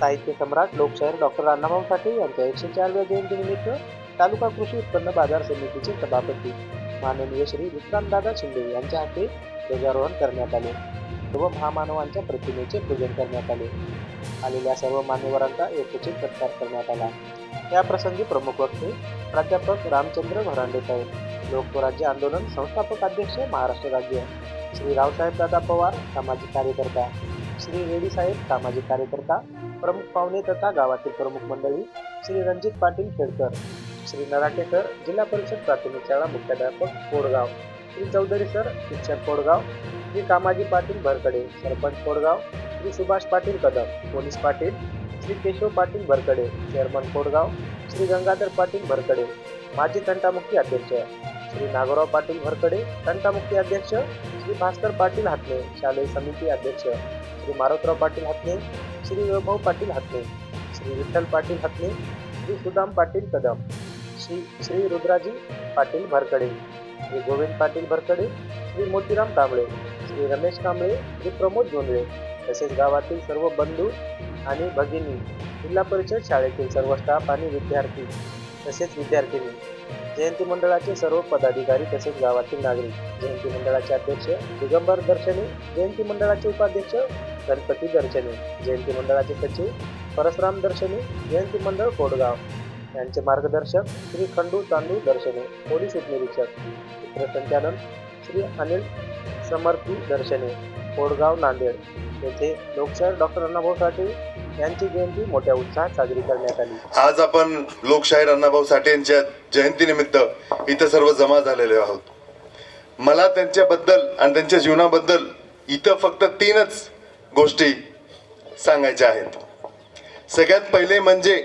साहित्य सम्राट लोकशाहीर डॉक्टर अण्णाभाऊ साठे यांच्या एकशे चारव्या जयंतीनिमित्त तालुका कृषी उत्पन्न बाजार समितीचे सभापती माननीय श्री विक्रांतदादा शिंदे यांच्या हस्ते ध्वजारोहण करण्यात आले. सर्व महामानवांच्या प्रतिमेचे पूजन करण्यात आले. आलेल्या सर्व मान्यवरांचा एकचित सत्कार करण्यात आला. या प्रसंगी प्रमुख वक्ते प्राध्यापक रामचंद्र भरांडे साहेब लोकस्वराज्य आंदोलन संस्थापक अध्यक्ष महाराष्ट्र राज्य श्री रावसाहेब दादा पवार सामाजिक कार्यकर्ता श्री रेडी साहेब सामाजिक कार्यकर्ता प्रमुख पाहुणे तथा गावातील प्रमुख मंडळी श्री रणजित पाटील खेडकर श्री नराटेकर जिल्हा परिषद प्राथमिक शाळा मुख्याध्यापक कोडगाव श्री चौधरी सर शिक्षक कोडगाव श्री कामाजी पाटील भरकडे सरपंच कोडगाव श्री सुभाष पाटील कदम पोलीस पाटील श्री केशव पाटील भरकडे चेअरमन कोडगाव श्री गंगाधर पाटील भरकडे माजी तंटामुक्ती अध्यक्ष श्री नागोराव पाटील भरकडे तंटामुखी अध्यक्ष श्री भास्कर पाटील हातने शालेय समिती अध्यक्ष श्री मारोतराव पाटील हातने श्री वैभव पाटील हातने श्री विठ्ठल पाटील हातने श्री सुदाम पाटील कदम श्री श्री रुद्राजी पाटील भरकडे श्री गोविंद पाटील भरकडे श्री मोतीराम कांबळे श्री रमेश कांबळे श्री प्रमोद जोंधळे तसेच गावातील सर्व बंधू आणि भगिनी जिल्हा परिषद शाळेतील सर्व स्टाफ आणि विद्यार्थी तसेच विद्यार्थिनी. जयंती मंडळाचे सर्व पदाधिकारी तसेच गावातील नागरिक जयंती मंडळाचे अध्यक्ष दिगंबर दर्शने जयंती मंडळाचे उपाध्यक्ष गणपती दर्शने जयंती मंडळाचे सचिव परशुराम दर्शने जयंती मंडळ कोडगाव. यांचे मार्गदर्शक श्री खंडू तांदू दर्शने पोलीस उपनिरीक्षक. सूत्रसंचालन श्री अनिल समर्थी दर्शने. कोडगाव नांदेड येथे लोकशाहीर डॉक्टर अण्णाभाऊ साठे यांची जयंती मोठ्या उत्साहात साजरी करण्यात आली. आज आपण लोकशाहीर अण्णाभाऊ साठे यांच्या जयंतीनिमित्त इथं सर्व जमा झालेले आहोत. मला त्यांच्याबद्दल आणि त्यांच्या जीवनाबद्दल इथं फक्त तीनच गोष्टी सांगायच्या आहेत. सगळ्यात पहिले म्हणजे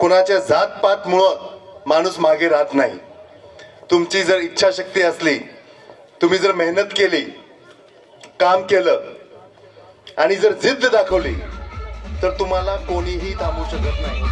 कुणाच्या जातपातमुळं माणूस मागे राहत नाही. तुमची जर इच्छाशक्ती असली तुम्ही जर मेहनत केली काम केलं आणि जर जिद्द दाखवली तर तुम्हाला कोणीही थांबू शकत नाही.